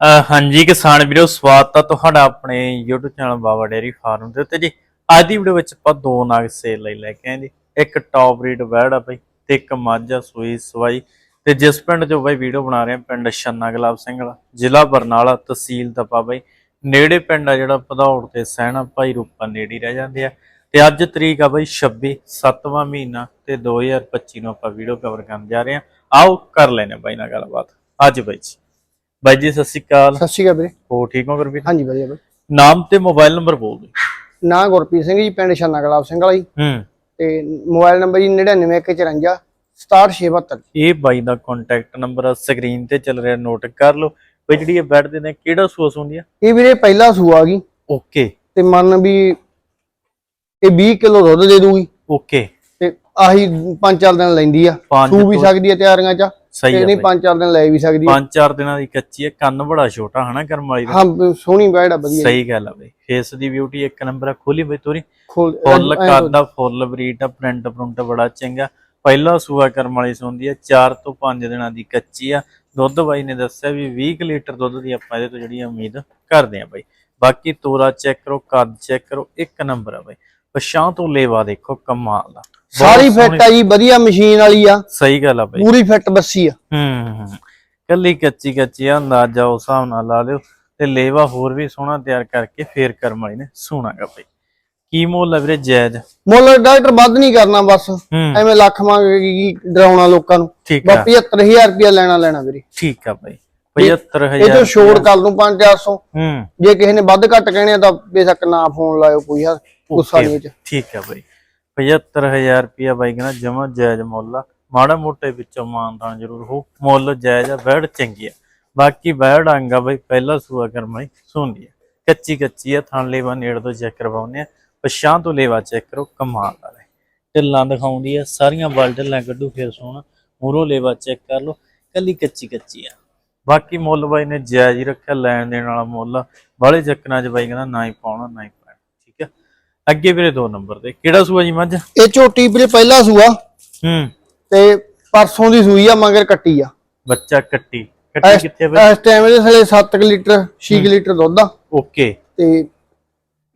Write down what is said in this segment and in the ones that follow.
ਅਹ ਹਾਂਜੀ ਕਿਸਾਨ ਵੀਰੋ, ਸਵਾਗਤ ਆ ਤੁਹਾਡਾ ਆਪਣੇ YouTube channel Baba dairy farm ਦੇ ਉੱਤੇ ਜੀ। ਅੱਜ ਦੀ ਵੀਡੀਓ ਵਿੱਚ ਆਪਾਂ ਦੋ ਨਾਗ ਸੇਲ ਲਈ ਲੈ ਕੇ ਆਏ ਜੀ। ਇੱਕ ਟੌਪ ਬਰੀਡ ਬੈੜ ਆ ਬਈ ਤੇ ਇੱਕ ਮਾਝਾ ਸੂਈ ਸਵਾਈ। ਤੇ ਜਿਸ ਪਿੰਡ ਜੋ ਬਈ ਵੀਡੀਓ ਬਣਾ ਰਹੇ ਆ, ਪਿੰਡ ਛੰਨਾ ਗੁਲਾਬ ਸਿੰਘ ਜ਼ਿਲ੍ਹਾ ਬਰਨਾਲਾ ਤਹਿਸੀਲ ਤਪਾ ਬਈ। ਨੇੜੇ ਪਿੰਡ ਆ ਜਿਹੜਾ ਪਧੌੜ ਤੇ ਸਹਿਣਾ ਭਾਈ ਰੂਪਾ ਨੇੜੇ ਰਹਿ ਜਾਂਦੇ ਆ। ਤੇ ਅੱਜ ਤਰੀਕ ਆ ਬਈ 26 7ਵਾਂ ਮਹੀਨਾ ਤੇ 2025 ਨੂੰ ਆਪਾਂ ਵੀਡੀਓ ਕਵਰ ਕਰਨ ਜਾ ਰਹੇ ਆ। ਆਓ ਕਰ ਲੈਨੇ ਬਾਈ ਨਾਲ ਗੱਲਬਾਤ। ਅੱਜ ਬਾਈ ਜੀ। ਬਾਈ ਜੀ ਸਤਿ ਸ਼੍ਰੀ ਅਕਾਲ। ਸਤਿ ਸ਼੍ਰੀ ਅਕਾਲ ਵੀਰੇ। ਹੋ ਠੀਕ ਹੋ ਗੁਰਪ੍ਰੀਤ ਹਾਂਜੀ ਵਧੀਆ ਬਾਈ ਨਾਮ ਤੇ ਮੋਬਾਈਲ ਨੰਬਰ ਬੋਲ ਦਿਓ। ਨਾਂ ਗੁਰਪ੍ਰੀਤ ਸਿੰਘ ਜੀ ਪਿੰਡ ਛੰਨਾ ਗੁਲਾਬ ਸਿੰਘ ਵਾਲਾ ਜੀ। ਹੂੰ। ਤੇ ਮੋਬਾਈਲ ਨੰਬਰ ਜੀ 99154 6772 ਇਹ ਬਾਈ ਦਾ ਕੰਟੈਕਟ ਨੰਬਰ ਸਕਰੀਨ ਤੇ ਚੱਲ ਰਿਹਾ ਨੋਟ ਕਰ ਲਓ। ਬਈ ਜਿਹੜੀ ਇਹ ਦੇ ਨੇ ਕਿਹੜਾ ਸੋਸ ਹੁੰਦੀ ਆ? ਇਹ ਵੀਰੇ ਪਹਿਲਾ ਸੂਆ ਗਈ ਓਕੇ। ਤੇ ਮੰਨ ਵੀ ਇਹ 20 ਕਿਲੋ ਦੁੱਧ ਦੇ ਦੂਗੀ। ਓਕੇ। ਤੇ ਆਹੀ 5-4 ਦਿਨ ਲੈਂਦੀ ਆ। ਪੰਜ ਸੂ ਵੀ ਤੋਂ- ਸਕਦੀ ਆ ਤਿਆਰੀਆਂ ਚ। ਸਹੀ ਆ ਨਹੀਂ ਬਾਈ। 5-4 ਦਿਨ ਲੈ ਵੀ ਸਕਦੀ ਆ। ਪੰਜ ਚਾਰ ਦਿਨਾਂ ਦੀ ਕੱਚੀ ਹੈ ਕੰਨ ਬੜਾ ਛੋਟਾ ਹਨਾ ਕਰਮ ਵਾਲੀ ਦਾ। ਹਾਂ ਸੋਹਣੀ ਬੈੜ ਆ ਵਧੀਆ। ਸਹੀ ਗੱਲ ਆ ਬਈ। ਫੇਸ ਦੀ ਬਿਊਟੀ ਇੱਕ ਨੰਬਰ ਆ ਖੋਲੀ ਬਈ ਤੋਰੀ। ਫੁੱਲ ਐਂ- ਕੱਦ ਦਾ ਫੁੱਲ ਬਰੀਡ ਆ ਪ੍ਰਿੰਟ ਪ੍ਰਿੰਟ ਬੜਾ ਚੰਗਾ। ਪਹਿਲਾ ਸੂਆ ਕਰਮ ਵਾਲੀ ਸੁੰਦੀ ਆ 4 ਤੋਂ 5 ਦਿਨਾਂ ਦੀ ਕੱਚੀ ਆ। ਦੁੱਧ ਬਾਈ ਨੇ ਦੱਸਿਆ ਵੀ 20 ਕੁ ਲੀਟਰ ਦੁੱਧ ਦੀ ਆਪਾਂ ਇਹਦੇ ਤੋਂ ਜਿਹੜੀ ਉਮੀਦ ਕਰਦੇ ਆ ਬਾਈ। ਬਾਕੀ ਤੋਰਾ ਚੈੱਕ ਕਰੋ ਕੱਦ ਚੈੱਕ ਕਰੋ ਇੱਕ ਨੰਬਰ ਆ ਬਾਈ। ਪਛਾਂ ਤੋਂ ਲੇਵਾ ਦੇਖੋ ਕਮਾਲ ਦਾ ਸਾਰੀ ਫਿੱਟ ਆ ਜੀ ਵਧੀਆ ਮਸ਼ੀਨ ਵਾਲੀ ਆ। ਸਹੀ ਗੱਲ ਆ ਬਾਈ। ਪੂਰੀ ਫਿੱਟ ਬੱਸੀ ਆ। ਹੂੰ ਕੱਲੀ ਕੱਚੀ ਕੱਚੀ ਆ ਅੰਦਾਜ਼ਾ ਉਸ ਹਿਸਾਬ ਨਾਲ ਲਾ ਲਿਓ। ਤੇ ਲੇਵਾ ਹੋਰ ਵੀ ਸੋਹਣਾ ਤਿਆਰ ਕਰਕੇ ਫੇਰ ਕਰਮ ਵਾਲੀ ਨੇ ਸੋਹਣਾਗਾ ਬਾਈ। ਕੀ ਮੁੱਲ ਆ ਵੀਰੇ ਜਾਇਜ਼? ਮੁੱਲ ਡਾਕਟਰ ਵੱਧ ਨਹੀਂ ਕਰਨਾ ਬਸ। ਐਵੇਂ ਲੱਖ ਮੰਗ ਡਰਾਉਣਾ ਲੋਕਾਂ ਨੂੰ। ਬਸ ਆ। 75000 ਰੁਪਇਆ ਲੈਣਾ ਲੈਣਾ ਵੀਰੇ। ਠੀਕ ਆ ਬਾਈ। ਇਹ 75000 ਤੋਂ ਛੋੜ ਕਰ ਦੂੰ 5-400 ਹੂੰ। ਜੇ ਕਿਸੇ ਨੇ ਵੱਧ ਘੱਟ ਕਹਿਣੇ ਤਾਂ ਬੇਸ਼ੱਕ ਨਾ ਫੋਨ ਲਾਇਓ ਕੋਈ ਯਾਰ ਗੁੱਸਾ ਨਹੀਂ ਇਹ ਚ ਠੀਕ ਆ ਬਾਈ। 75000 ਰੁਪਿਆ ਬਾਈ ਕਹਿੰਦਾ ਜਮਾ ਜਾਇਜ਼ ਮੁੱਲ ਆ। ਮਾੜਾ ਮੋਟੇ ਵਿੱਚੋਂ ਮਾਨਦਾਨ ਜ਼ਰੂਰ ਹੋ। ਮੁੱਲ ਜਾਇਜ਼ ਆ ਬੈੜ ਚੰਗੀ ਆ। ਬਾਕੀ ਬੈੜ ਆਂਗਾ ਬਾਈ ਪਹਿਲਾ ਸੂਆ ਕਰਮਾਈ ਸੁਣਦੀ ਆ। ਕੱਚੀ ਕੱਚੀ ਆ ਥਣ ਲੇਵਾ ਨੇੜ ਤੋਂ ਚੈੱਕ ਕਰਵਾਉਂਦੇ ਆ। ਪਛਾਂ ਤੋਂ ਲੇਵਾ ਚੈੱਕ ਕਰੋ ਕਮਾਲ ਵਾਲੇ ਢਿੱਲਾਂ ਦਿਖਾਉਂਦੀ ਆ ਸਾਰੀਆਂ ਬਲ ਢਿੱਲਾਂ ਕੱਢੂ ਫਿਰ ਸੋਹਣਾ। ਮੂਰੋਂ ਲੇਵਾ ਚੈੱਕ ਕਰ ਲਓ ਕੱਲੀ ਕੱਚੀ ਕੱਚੀ ਆ। ਬਾਕੀ ਮੁੱਲ ਬਾਈ ਨੇ ਜਾਇਜ਼ ਹੀ ਰੱਖਿਆ ਲੈਣ ਦੇਣ ਵਾਲਾ ਮੁੱਲ ਬਾਹਲੇ ਚੱਕਰਾਂ 'ਚ ਬਾਈ ਕਹਿੰਦਾ ਨਾ ਹੀ ਪਾਉਣਾ ਨਾ ਹੀ ਪਾਉਣਾ ਠੀਕ ਆ? ਅੱਗੇ ਵੀਰੇ ਦੋ ਨੰਬਰ ਤੇ ਕਿਹੜਾ ਸੂਆ ਜੀ ਮੱਝ? ਇਹ ਝੋਟੀ ਵੀਰੇ ਪਹਿਲਾ ਸੂਆ। ਹੂੰ। ਤੇ ਪਰਸੋਂ ਦੀ ਸੂਈ ਆ ਮਗਰ ਕੱਟੀ ਆ। ਬੱਚਾ ਕੱਟੀ। ਕੱਟੀ ਕਿੱਥੇ ਬਈ? ਇਸ ਟਾਈਮ ਇਹਦੇ ਥਲੇ 7 ਕਿਲੋ 6 ਲੀਟਰ ਦੁੱਧ ਆ। ਓਕੇ। ਤੇ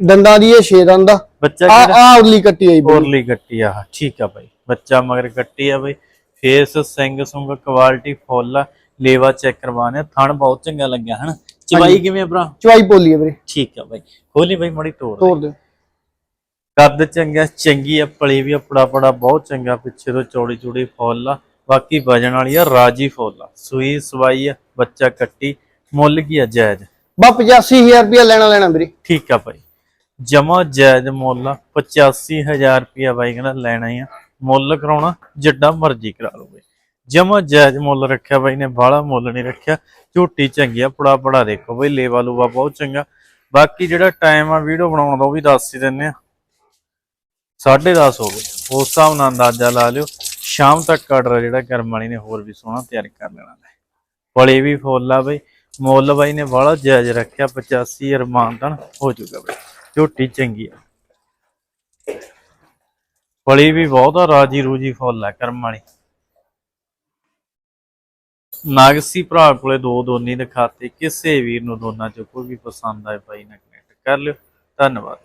ਦੰਦਾਂ ਦੀ ਇਹ 6 ਦੰਦ ਆ। ਬੱਚਾ ਆ ਆ ਉਰਲੀ ਕੱਟੀ ਆਈ ਬਈ। ਹੋਰਲੀ ਕੱਟੀ ਆ ਠੀਕ ਆ ਬਾਈ। ਬੱਚਾ ਮਗਰ ਕੱਟੀ ਆ ਬਾਈ। ਫੇਸ ਸਿੰਗ ਸੁੰਗ ਕੁਆਲਿਟੀ ਫੁੱਲ ਆ। ਲੇਵਾ ਚੈੱਕ ਕਰਵਾਣੇ ਥਣ ਬਹੁਤ ਚੰਗਾ ਲੱਗਿਆ ਹਨ? ਚਵਾਈ ਕਿਵੇਂ ਆ ਭਰਾ? ਚਵਾਈ ਪੋਲੀ ਆ ਵੀਰੇ। ਠੀਕ ਆ ਬਾਈ। ਖੋਲੀ ਬਾਈ ਮੜੀ ਤੋੜ। ਤੋੜ ਦੇ। ਕੱਦ ਚੰਗਾ ਚੰਗੀ ਆ ਪਲੀ ਵੀ ਆ ਪੜਾ ਬਹੁਤ ਚੰਗਾ ਪਿੱਛੇ ਤੋਂ ਚੌੜੀ ਚੌੜੀ ਫੁੱਲ ਆ। ਬਾਕੀ ਵਜਣ ਵਾਲੀ ਆ ਰਾਜੀ ਫੁੱਲ ਆ। ਸੂਈ ਸਵਾਈ ਆ ਬੱਚਾ ਕੱਟੀ ਮੁੱਲ ਕੀ ਆ ਜਾਇਜ਼? ਬਾ 85000 ਰੁਪਇਆ ਲੈਣਾ ਲੈਣਾ ਵੀਰੇ। ਠੀਕ ਆ ਭਾਈ ਜਮਾ ਜਾਇਜ਼ ਮੁੱਲ ਆ 85000 ਰੁਪਇਆ ਬਾਈ ਕਹਿੰਦਾ ਲੈਣਾ ਹੀ ਆ। ਮੁੱਲ ਕਰਾਉਣਾ ਜਿੱਡਾ ਮਰਜ਼ੀ ਕਰਾ ਲਓ ਬਾਈ। ਜਮਾ ਜਾਇਜ਼ ਮੁੱਲ ਰੱਖਿਆ ਬਾਈ ਨੇ, ਬਾਹਲਾ ਮੁੱਲ ਨਹੀਂ ਰੱਖਿਆ। ਝੋਟੀ ਚੰਗੀ ਆ ਪੜਾ ਪੜਾ ਦੇਖੋ ਬਾਈ, ਲੇਵਾ ਲੂਵਾ ਬਹੁਤ ਚੰਗਾ। ਬਾਕੀ ਜਿਹੜਾ ਟਾਈਮ ਆ ਵੀਡੀਓ ਬਣਾਉਣ ਦਾ, ਉਹ ਵੀ ਦੱਸ ਹੀ ਦਿੰਨੇ ਆ। 10:30 ਹੋ ਗਏ। ਉਸ ਹਿਸਾਬ ਨਾਲ ਅੰਦਾਜ਼ਾ ਲਾ ਲਿਓ। ਸ਼ਾਮ ਤੱਕ ਆਰਡਰ ਜਿਹੜਾ ਕਰਮ ਵਾਲੀ ਨੇ, ਹੋਰ ਵੀ ਸੋਹਣਾ ਤਿਆਰ ਕਰ ਲੈਣਾ ਹੈ ਬੜੇ ਵੀ ਫੁੱਲ ਆ ਬਈ। ਮੁੱਲ ਬਾਈ ਨੇ ਬਾਹਲਾ ਜਾਇਜ਼ ਰੱਖਿਆ 85 ਅਰਮਾਨਤਨ ਹੋ ਜਾਊਗਾ ਬਈ। ਝੋਟੀ ਚੰਗੀ ਆ। ਬੜੀ ਵੀ ਬਹੁਤ ਆ ਰਾਜੀ ਰੂਜੀ ਫੁੱਲ ਆ ਕਰਮ ਵਾਲੀ। ਨਾਗਸੀ ਭਰਾ ਕੋਲੇ ਦੋ ਦੋਨੀ ਦਿਖਾਤੇ, ਕਿਸੇ ਵੀਰ ਨੂੰ ਦੋਨਾਂ ਚੋਂ ਕੋਈ ਵੀ ਪਸੰਦ ਆਏ ਭਾਈ ਨਾਲ ਕਨੈਕਟ ਕਰ ਲਿਓ। ਧੰਨਵਾਦ।